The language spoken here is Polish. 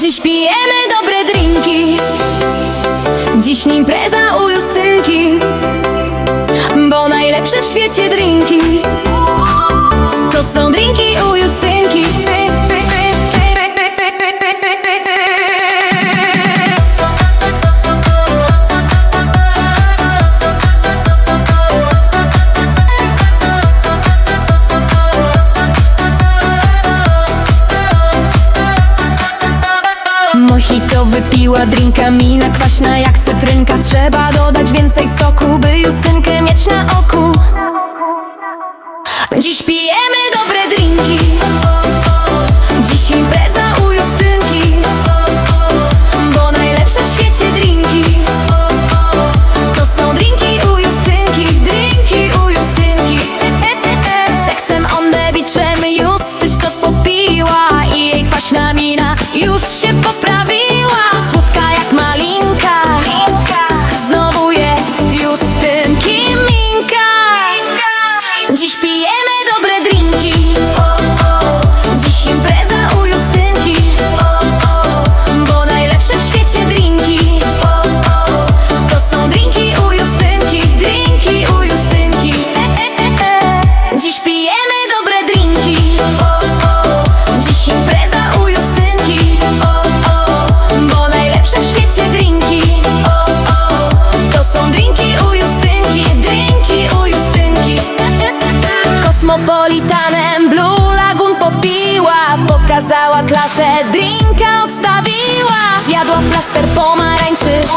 Dziś pijemy dobre drinki. Dziś impreza u Justynki. Bo najlepsze w świecie drinki wypiła drinka mina kwaśna jak cytrynka. Trzeba dodać więcej soku, by Justynkę mieć na oku. Dziś pijemy dobre drinki. Dziś impreza u Justynki. Bo najlepsze w świecie drinki. To są drinki u Justynki Drinki u Justynki. Seksem on the beachem Justyś to popiła I jej kwaśna mina już się poprawiła Dziś Kosmopolitanem Blue Lagoon popiła Pokazała klasę, drinka odstawiła. Zjadła plaster pomarańczy